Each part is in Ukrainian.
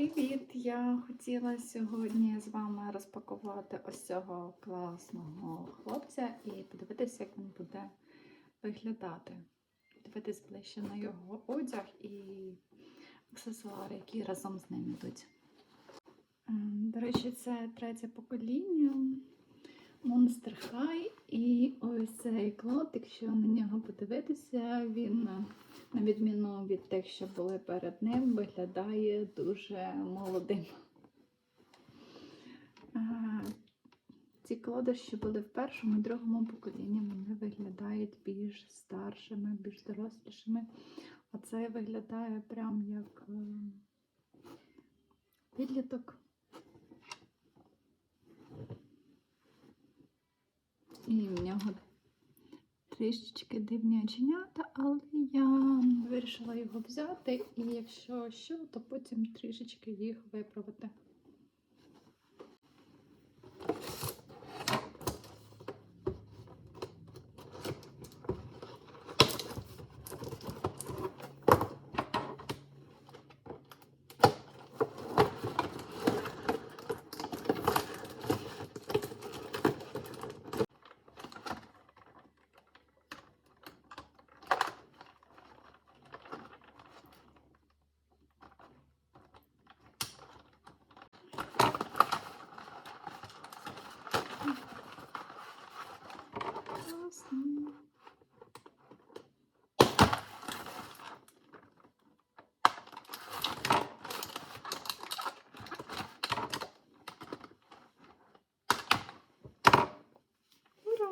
Привіт! Я хотіла сьогодні з вами розпакувати ось цього класного хлопця і подивитися, як він буде виглядати. Дивитись ближче на його одяг і аксесуари, які разом з ним йдуть. Ем, До речі, це третє покоління Monster High. І ось цей клад, якщо на нього подивитися, він на відміну від тих, що були перед ним, виглядає дуже молодим. Ці колоди, що були в першому і другому поколінні, вони виглядають більш старшими, більш дорослішими. А цей виглядає прям як е, підліток. І в нього трішечки дивні оченята, але я вирішила його взяти, і якщо що, то потім трішечки їх виправити. Класно. Ура!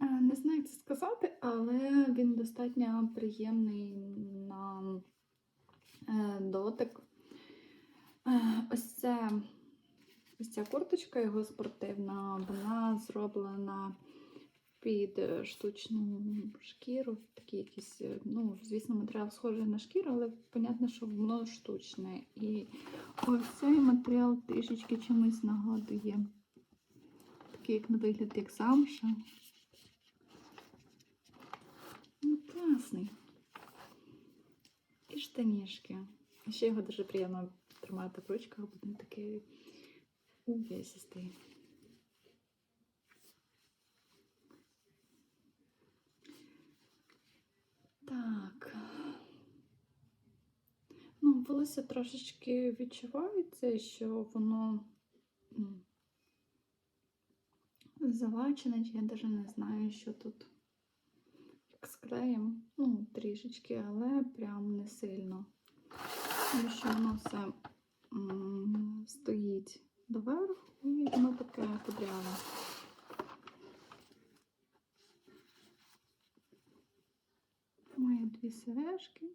Е, Не знаю, як це сказати, але він достатньо приємний на е, дотик. Е, Ось це ось ця курточка його спортивна, вона зроблена під е, штучну шкіру. Такий якийсь, е, ну, звісно, матеріал схожий на шкіру, але понятно, що воно штучне. І ось цей матеріал трішечки чимось нагадує. Такий, як на вигляд, як замша. Ну, класний. І штанішки. Ще його дуже приємно тримати в ручках, бо він такий увесистий. Так. Ну, волосся трошечки відчувається, що воно залачене, чи я навіть не знаю, що тут клеєм. Ну, трішечки, але прям не сильно. Тому що воно все стоїть доверху і воно таке кудряве. Має дві сережки.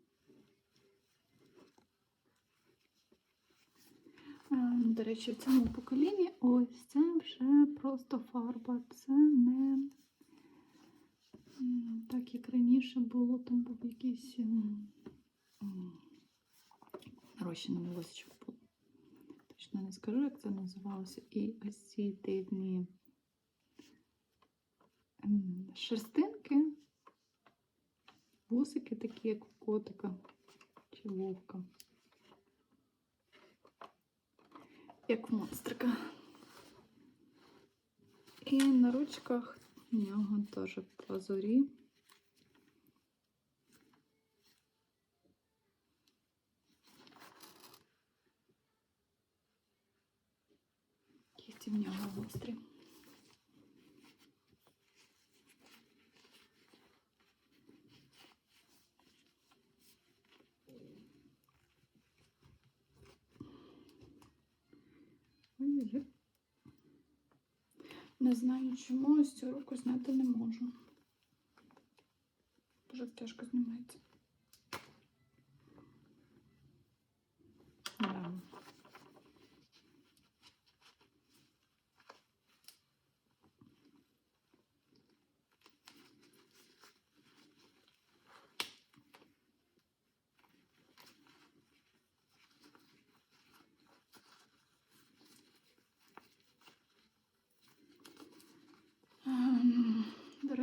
До речі, в цьому поколінні ось це вже просто фарба. Це не так, як раніше було, там був якийсь м, м, нарощене волосечко було. Точно не скажу, як це називалося. І ось ці дивні м, шерстинки, вусики такі, як у котика чи вовка. Як в монстрика. І на ручках у нього теж прозорі. Кігті в нього гострі. Не знаю, чому ось цю руку зняти не можу. Дуже тяжко знімається. Да.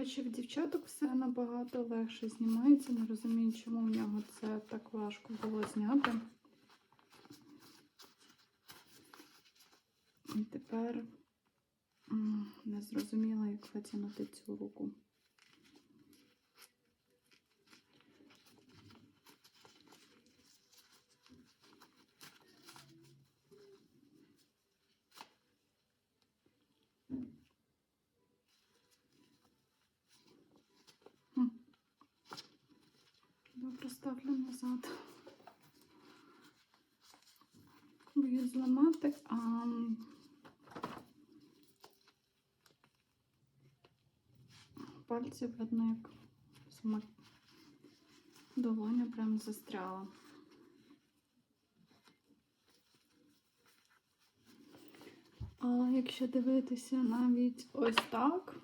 В дівчаток все набагато легше знімається. Не розумію, чому в нього це так важко було зняти. І тепер не зрозуміла, як витягнути цю руку. М. Добре, ставлю назад. Боюсь зламати, а пальці видно, як сама долоня прям застряла. А якщо дивитися навіть ось так,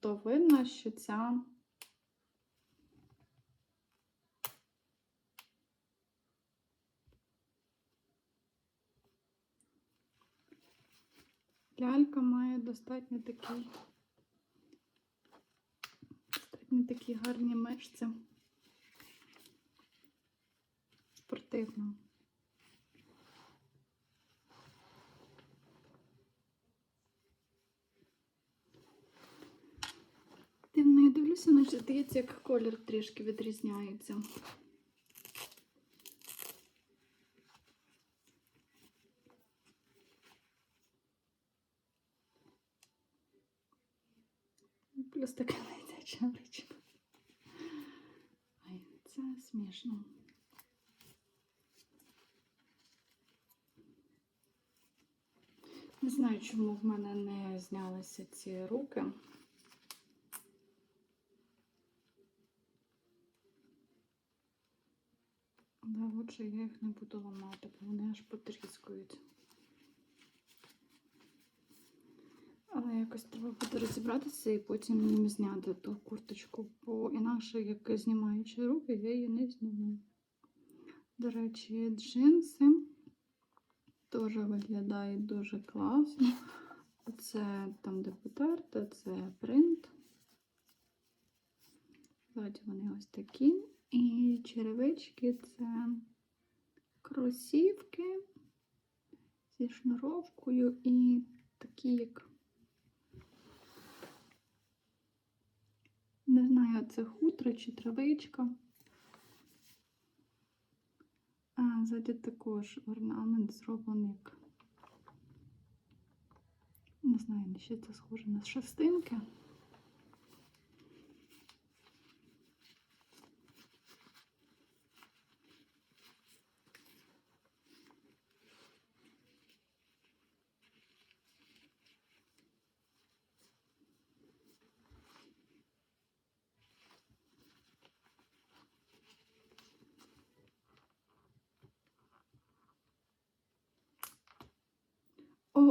то видно, що ця лялька має достатньо такий достатньо такі гарні мишці. Спортивно. Я дивлюся, наче здається, як колір трішки відрізняється. Плюс така найдяча речі. Ай, це смішно. Не знаю, чому в мене не знялися ці руки. Да, лучше я їх не буду ламати, бо вони аж потріскують. Але якось треба буде розібратися і потім зняти ту курточку, бо інакше, як знімаючи руки, я її не зніму. До речі, джинси теж виглядають дуже класно. Це там, де потерта, це принт. Ззаді вони ось такі. І черевички це кросівки зі шнуровкою і такі, як не знаю, це хутро чи травичка. А ззаді також орнамент зроблений як, не знаю, на що це схоже на шерстинки.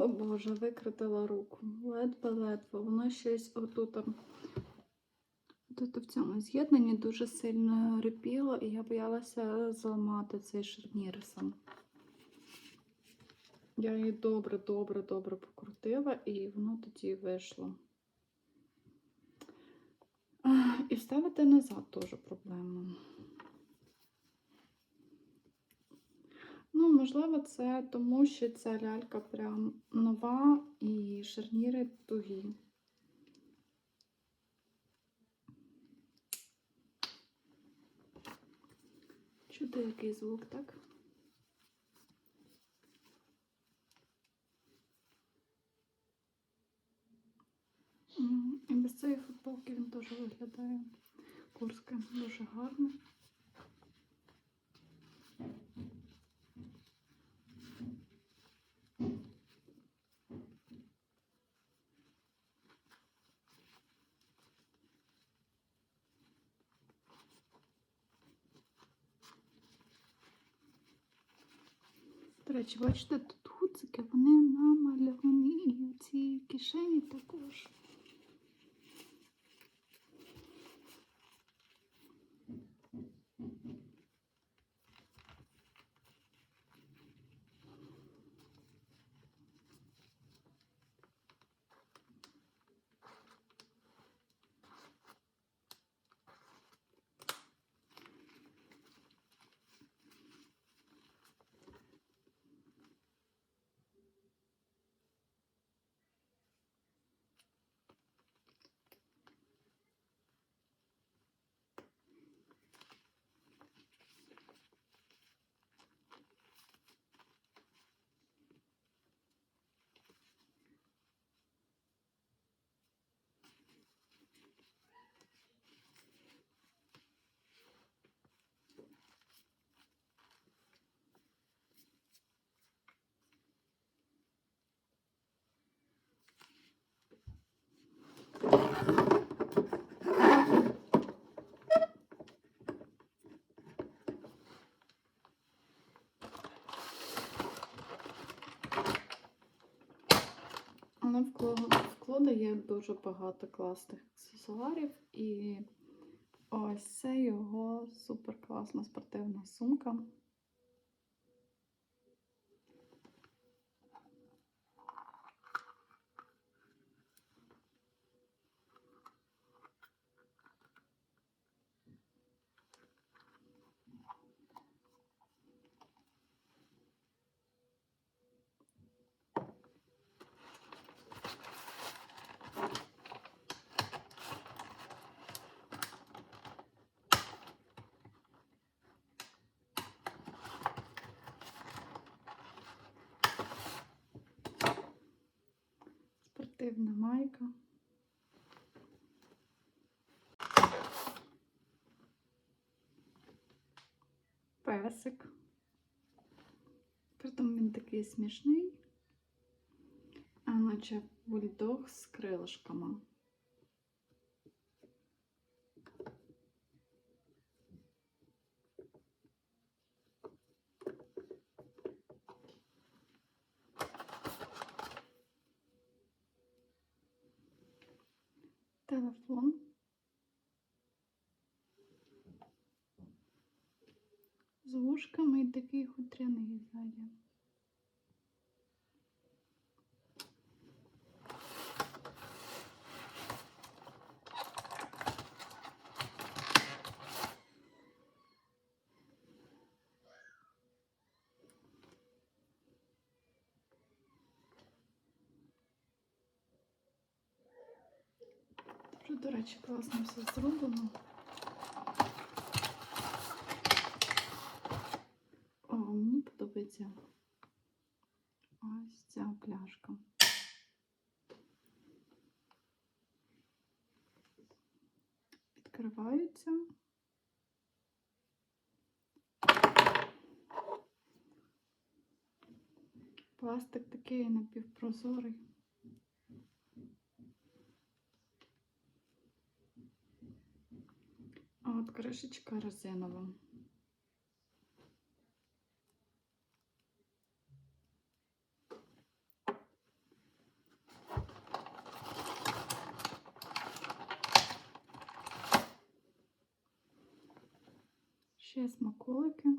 Боже, викрутила руку. Ледве-ледве. Воно щось отут. Тут в цьому з'єднанні дуже сильно рипіло, і я боялася зламати цей шарнір. Я її добре, добре, добре покрутила, і воно тоді вийшло. І вставити назад теж проблема. Ну, можливо, це тому, що ця лялька прям нова і шарніри тугі. Чути який звук, так? І без цієї футболки він теж виглядає курське дуже гарно. Речі, бачите, тут гуцики, вони намальовані і ці кишені також. Але вкладає дуже багато класних аксесуарів, і ось це його супер класна спортивна сумка. Спортивна майка. Песик. Притом він такий смішний, а наче бульдог з крилишками. Телефон. З вушками і такий хутряний ззаді. До речі, класно все зроблено. О, мені подобається ось ця пляшка. Відкриваються. Пластик такий напівпрозорий. А розинова. Ще смаколики.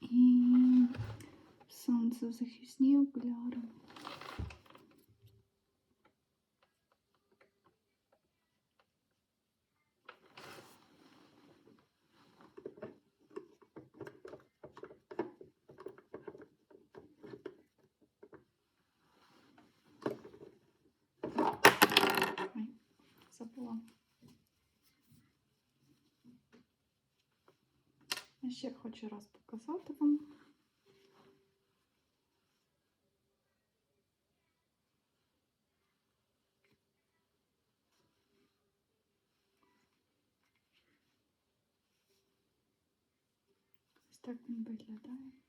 І сонцезахисні окуляри. Ще хочу раз показати вам. Ось так він виглядає.